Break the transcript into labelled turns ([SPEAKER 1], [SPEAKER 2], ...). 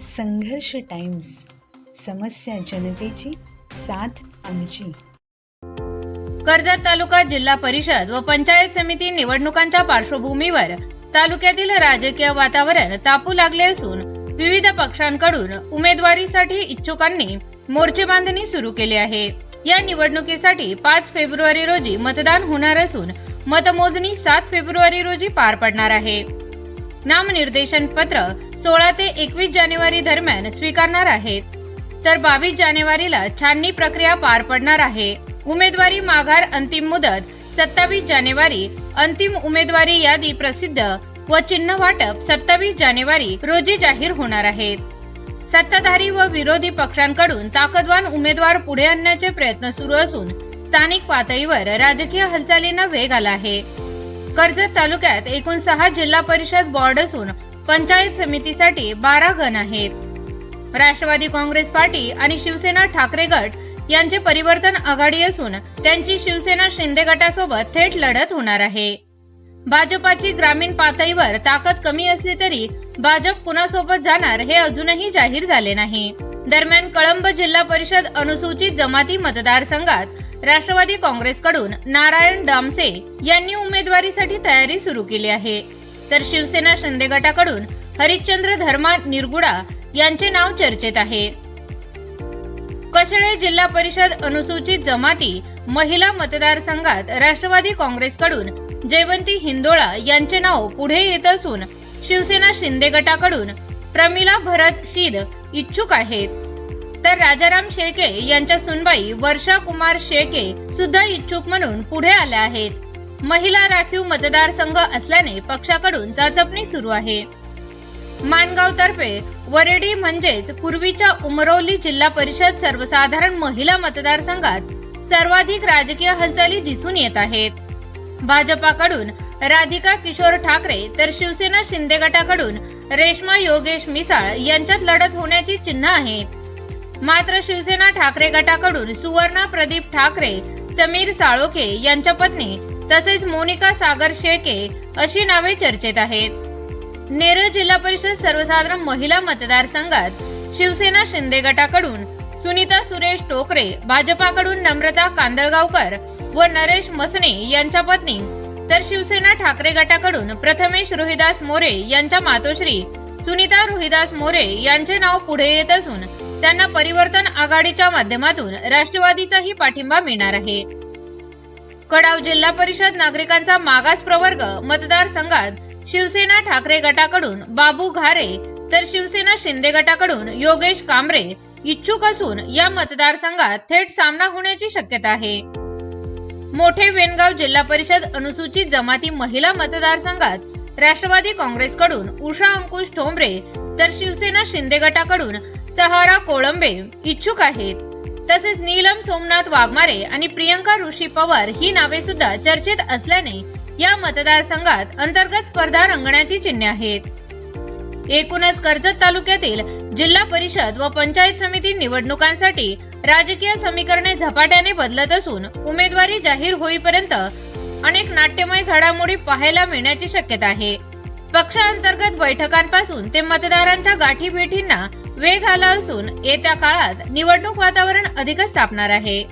[SPEAKER 1] संघर्ष टाइम्स. समस्या जनतेची साथ आमची.
[SPEAKER 2] कर्जत तालुका जिल्हा परिषद व पंचायत समिती निवडणुकांच्या पार्श्वभूमीवर तालुक्यातील राजकीय वातावरण तापू लागले असून विविध पक्षांकडून उमेदवारीसाठी इच्छुकांनी मोर्चे बांधणी सुरू केली आहे. या निवडणुकीसाठी पाच फेब्रुवारी रोजी मतदान होणार असून मतमोजणी सात फेब्रुवारी रोजी पार पडणार आहे. नामनिर्देशन पत्र सोळा ते एकवीस जानेवारी दरम्यान स्वीकारणार आहेत. तर बावीस जानेवारीला छाननी प्रक्रिया पार पडणार आहे. उमेदवारी माघार अंतिम मुदत सत्तावीस जानेवारी. अंतिम उमेदवारी यादी प्रसिद्ध व चिन्ह वाटप सत्तावीस जानेवारी रोजी जाहीर होणार आहेत. सत्ताधारी व विरोधी पक्षांकडून ताकदवान उमेदवार पुढे आणण्याचे प्रयत्न सुरू असून स्थानिक पातळीवर राजकीय हालचालींना वेग आला आहे. कर्जत तालुक्यात एकूण सहा जिल्हा परिषद बॉर्ड असून पंचायत समितीसाठी बारा गण आहेत. राष्ट्रवादी काँग्रेस पार्टी आणि शिवसेना ठाकरे गट यांचे परिवर्तन आघाडी असून त्यांची शिवसेना शिंदे गटासोबत थेट लढत होणार आहे. भाजपाची ग्रामीण पातळीवर ताकद कमी असली तरी भाजप कुणासोबत जाणार हे अजूनही जाहीर झाले नाही. दरम्यान कळंब जिल्हा परिषद अनुसूचित जमाती मतदारसंघात राष्ट्रवादी काँग्रेसकडून नारायण डामसे यांनी उमेदवारीसाठी तयारी सुरू केली आहे. तर शिवसेना शिंदे गटाकडून हरिश्चंद्र धर्मा निरगुडा यांचे नाव चर्चेत आहे. कशळे जिल्हा परिषद अनुसूचित जमाती महिला मतदारसंघात राष्ट्रवादी काँग्रेसकडून जयवंती हिंदोळा यांचे नाव पुढे येत असून शिवसेना शिंदे गटाकडून प्रमिला भरत शीद इच्छुक आहेत. तर राजाराम शेळके यांच्या सुनबाई वर्षा कुमार शेळके सुद्धा इच्छुक म्हणून पुढे आल्या आहेत. महिला राखीव मतदारसंघ असल्याने पक्षाकडून चाचपणी सुरू आहे. मानगाव तर्फे वरेडी म्हणजेच पूर्वीच्या उमरौली जिल्हा परिषद सर्वसाधारण महिला मतदारसंघात सर्वाधिक राजकीय हालचाली दिसून येत आहेत. भाजपाकडून राधिका किशोर ठाकरे तर शिवसेना शिंदे गटाकडून रेश्मा योगेश मिसाळ यांच्यात लढत होण्याची चिन्ह आहेत. मात्र शिवसेना ठाकरे गटाकडून सुवर्णा प्रदीप ठाकरे समीर साळोखे यांच्या पत्नी तसेच मोनिका सागर शेळके अशी नावे चर्चेत आहेत. नेरळ जिल्हा परिषद सर्वसाधारण महिला मतदारसंघात शिवसेना शिंदे गटाकडून सुनीता सुरेश टोकरे भाजपाकडून नम्रता कांदळगावकर व नरेश मसने यांच्या पत्नी तर शिवसेना ठाकरे गटाकडून प्रथमेश रोहिदास मोरे यांच्या मातोश्री सुनीता रोहिदास मोरे यांचे नाव पुढे येत असून त्यांना परिवर्तन आघाडीच्या माध्यमातून राष्ट्रवादीचाही पाठिंबा मिळणार आहे. कडाव जिल्हा परिषद नागरिकांचा मागास प्रवर्ग मतदारसंघात शिवसेना ठाकरे गटाकडून बाबू घारे तर शिवसेना शिंदे गटाकडून योगेश कांबरे इच्छुक असून या मतदारसंघात थेट सामना होण्याची शक्यता आहे. मोठे वेनगाव जिल्हा परिषद अनुसूचित जमाती महिला मतदारसंघात राष्ट्रवादी काँग्रेसकडून उषा अंकुश ठोंबरे तर शिवसेना शिंदे गटाकडून सहारा कोळंबे इच्छुक आहेत. तसेच नीलम सोमनाथ वाघमारे आणि प्रियंका ऋषी पवार ही नावे सुद्धा चर्चेत असल्याने या मतदारसंघात अंतर्गत स्पर्धा रंगण्याची चिन्हे आहेत. एकूणच कर्जत तालुक्यातील जिल्हा परिषद व पंचायत समिती निवडणुकांसाठी राजकीय समीकरणे झपाट्याने बदलत असून उमेदवारी जाहीर होईपर्यंत अनेक नाट्यमय घडामोडी पाहायला मिळण्याची शक्यता आहे. पक्षांतर्गत बैठकांपासून ते मतदारांच्या गाठीभेटींना वेग आला असून येत्या काळात निवडणूक वातावरण अधिकच तापणार आहे.